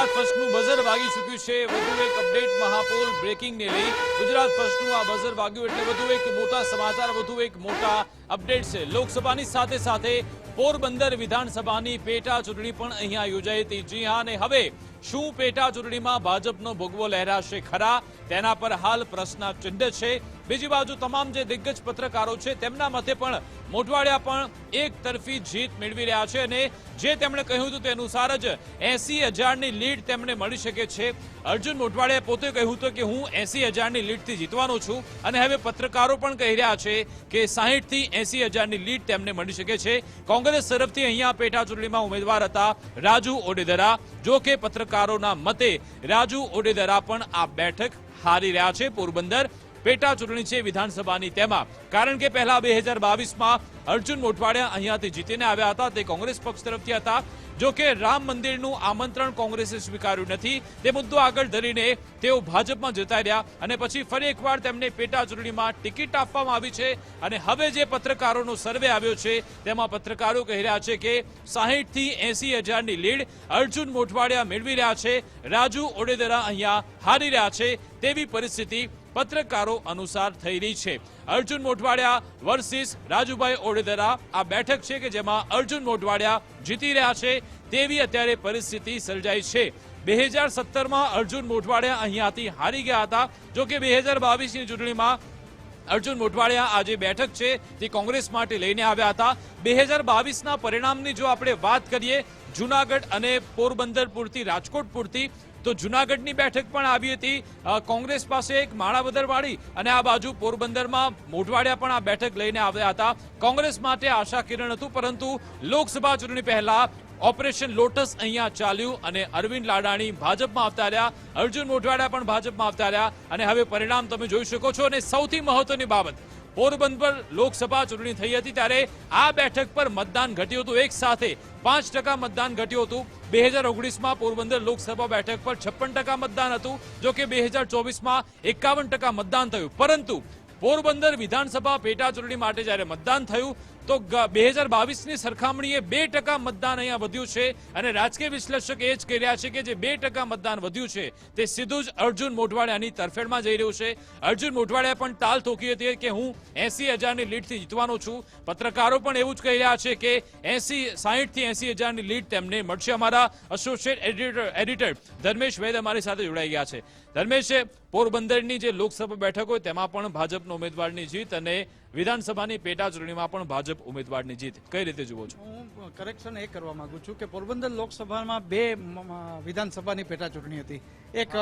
Gujarat ફર્સ્ટનું buzzer વાગી ચૂક્યું છે. વધુ એક અપડેટ મહાપોલ બ્રેકિંગને લઈ ગુજરાત ફર્સ્ટનું આ બઝર વાગ્યું એટલે વધુ એક મોટા સમાચાર, વધુ એક મોટા અપડેટ છે. લોકસભાની સાથે સાથે પોરબંદર વિધાનસભાની પેટા ચૂંટણી પણ અહીંયા યોજાઈ હતી. જી હા અને હવે શું પેટા ચૂંટણીમાં ભાજપનો ભોગવો લહેરાશે ખરા? તેના પર હાલ પ્રશ્ન ચિહ્ન છે. બીજી બાજુ તમામ જે દિગ્ગજ પત્રકારો છે, તેમના મતે પણ મોઢવાડિયા પણ એક તરફી જીત મેળવી રહ્યા છે અને જે તેમણે કહ્યું હતું તે અનુસાર જ એસી હજારની લીડ તેમને મળી શકે છે. અર્જુન મોઢવાડિયાએ પોતે કહ્યું હતું કે હું એસી હજારની લીડથી જીતવાનો છું અને હવે પત્રકારો પણ કહી રહ્યા છે કે સાહીઠથી એસી હજારની લીડ તેમને મળી શકે છે. કોંગ્રેસ તરફથી અહીંયા પેટા ચૂંટણીમાં ઉમેદવાર હતા રાજુ ઓડેદરા. જો કે પત્રકારોના મતે રાજુ ઓડેદરા પણ આ બેઠક હારી રહ્યા છે પોરબંદર. પેટા ચૂંટણી છે વિધાનસભાની તેમાં. કારણ કે પહેલા બે હજાર બાવીસમાં અર્જુન મોઢવાડિયા અહીંયાથી જીતીને આવ્યા હતા, તે કોંગ્રેસ પક્ષ તરફથી હતા. જો કે રામ મંદિરનું આમંત્રણ કોંગ્રેસે સ્વીકાર્યું નથી. તે મુદ્દો આગળ ધરીને તેઓ ભાજપમાં જતા રહ્યા અને પછી ફરી એકવાર તેમને પેટા ચૂંટણીમાં ટિકિટ આપવામાં આવી છે અને હવે જે પત્રકારોનો સર્વે આવ્યો છે, તેમાં પત્રકારો કહી રહ્યા છે કે સાહીઠથી એસી હજારની લીડ અર્જુન મોઠવાડિયા મેળવી રહ્યા છે. રાજુ ઓડેદરા અહીંયા હારી રહ્યા છે. તેવી પરિસ્થિતિ પત્રકારો અનુસાર થઈ રહી છે. અર્જુન મોઢવાડિયા વર્સિસ રાજુભાઈ ઓડેદરા આ બેઠક છે કે જેમાં અર્જુન મોઢવાડિયા જીતી રહ્યા છે તેવી અત્યારે પરિસ્થિતિ સર્જાઈ છે. બે હજાર સત્તરમાં અર્જુન મોઢવાડિયા અહીંયાથી હારી ગયા હતા. જો કે બે હજાર બાવીસની ચૂંટણીમાં અર્જુન મોઢવાડિયા આ જે બેઠક છે તે કોંગ્રેસ માટે લઈને આવ્યા હતા. બે હજાર બાવીસના પરિણામની જો આપણે વાત કરીએ, જુનાગઢ અને પોરબંદર પૂરતી રાજકોટ પૂરતી તો જુનાગઢની બેઠક પણ આવી હતી. કોંગ્રેસ પાસે એક માણાવદરવાળી અને આ બાજુ પોરબંદરમાં મોઢવાડિયા પણ આ બેઠક લઈને આવ્યા હતા. કોંગ્રેસ માટે આશા કિરણ હતું, પરંતુ લોકસભા ચૂંટણી પહેલા ઓપરેશન લોટસ અહીંયા ચાલ્યું અને અરવિંદ લાડાણી ભાજપમાં આવતા રહ્યા. અર્જુન મોઢવાડિયા પણ ભાજપમાં આવતા રહ્યા. અને હવે પરિણામ તમે જોઈ શકો છો. અને સૌથી મહત્વની બાબત પોરબંદર લોકસભા ચૂંટણી થઈ હતી ત્યારે આ બેઠક પર મતદાન ઘટ્યું હતું. એક સાથે પાંચ ટકા મતદાન ઘટ્યું હતું. બે હજાર ઓગણીસમાં પોરબંદર લોકસભા બેઠક પર છપ્પન ટકા મતદાન હતું, જો કે બે હજાર ચોવીસમાં એકાવન ટકા મતદાન થયું. પરંતુ પોરબંદર વિધાનસભા પેટા ચૂંટણી માટે જ્યારે મતદાન થયું તો બે હજાર બાવીસની સરખામણીએ બે ટકા મતદાન અહીંયા વધ્યું છે અને રાજકીય વિશ્લેષક એ જ કહી રહ્યા છે કે જે બે ટકા મતદાન વધ્યું છે, તે સીધું જ અર્જુન મોઢવાડિયાની તરફેણમાં જઈ રહ્યું છે. અર્જુન મોઢવાડિયા પણ તાલ ઠોકી હતી કે હું એસી હજારની લીડથી જીતવાનો છું. પત્રકારો પણ એવું જ કહી રહ્યા છે કે એસી સાહીઠથી એસી હજારની લીડ તેમને મળશે અમારા associate editor editor Dharmesh Vaid અમારી સાથે જોડાઈ ગયા છે. ધર્મેશ પોરબંદરની જે લોકસભા બેઠક હોય તેમાં પણ ભાજપનો ઉમેદવારની જીત અને વિધાનસભાની પેટા ચૂંટણીમાં પણ ભાજપ ઉમેદવારની જીત કઈ રીતે જુઓ છો? હું કરેક્શન એ કરવા માંગુ છું કે પોરબંદર લોકસભામાં બે વિધાનસભાની પેટા ચૂંટણી હતી. એક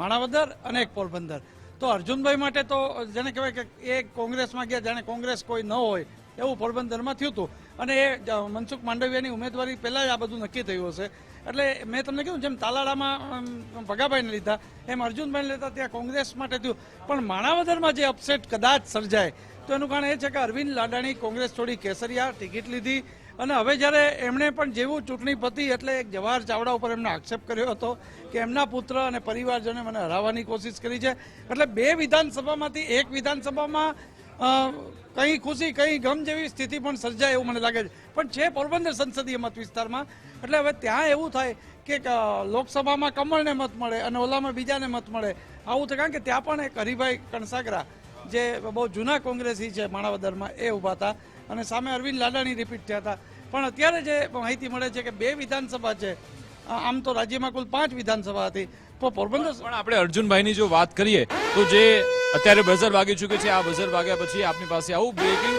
માણાવદર અને એક પોરબંદર. તો અર્જુનભાઈ માટે તો જેને કહેવાય કે એ કોંગ્રેસમાં ગયા, જાણે કોંગ્રેસ કોઈ ન હોય એવું પોરબંદરમાં થયું હતું. અને એ મનસુખ માંડવિયાની ઉમેદવારી પહેલાં જ આ બધું નક્કી થયું હશે. એટલે મેં તમને કીધું જેમ તાલાળામાં ભગાભાઈને લીધા, એમ અર્જુનભાઈને લીધા, ત્યાં કોંગ્રેસ માટે થયું. પણ માણાવદરમાં જે અપસેટ કદાચ સર્જાય, તો એનું કારણ એ છે કે અરવિંદ લાડાણી કોંગ્રેસ છોડી કેસરિયા ટિકિટ લીધી. અને હવે જ્યારે એમણે પણ જેવું ચૂંટણી પતી એટલે એક જવાહર ચાવડા ઉપર એમને આક્ષેપ કર્યો હતો કે એમના પુત્ર અને પરિવારજને મને હરાવવાની કોશિશ કરી છે. એટલે બે વિધાનસભામાંથી, એક વિધાનસભામાં કઈ ખુશી, કંઈ ગમ જેવી સ્થિતિ પણ સર્જાય એવું મને લાગે છે. પણ છે પોરબંદર સંસદીય મત વિસ્તારમાં. એટલે હવે ત્યાં એવું થાય કે લોકસભામાં કમળને મત મળે અને ઓલામાં બીજાને મત મળે. આવું થાય. કારણ કે ત્યાં પણ એક હરિભાઈ કણસાગરા, જે બહુ જૂના કોંગ્રેસી છે માણાવદરમાં, એ ઊભા હતા. અને સામે અરવિંદ લાડાણી રિપીટ થયા હતા. પણ અત્યારે જે માહિતી મળે છે કે બે વિધાનસભા છે. આમ તો રાજ્યમાં કુલ પાંચ વિધાનસભા હતી. તો પોરબંદર પણ આપણે અર્જુનભાઈની જો વાત કરીએ, તો જે અત્યારે બઝર વાગી ચૂક્યું છે. આ બઝર વાગ્યા પછી આપની પાસે આવું બ્રેકિંગ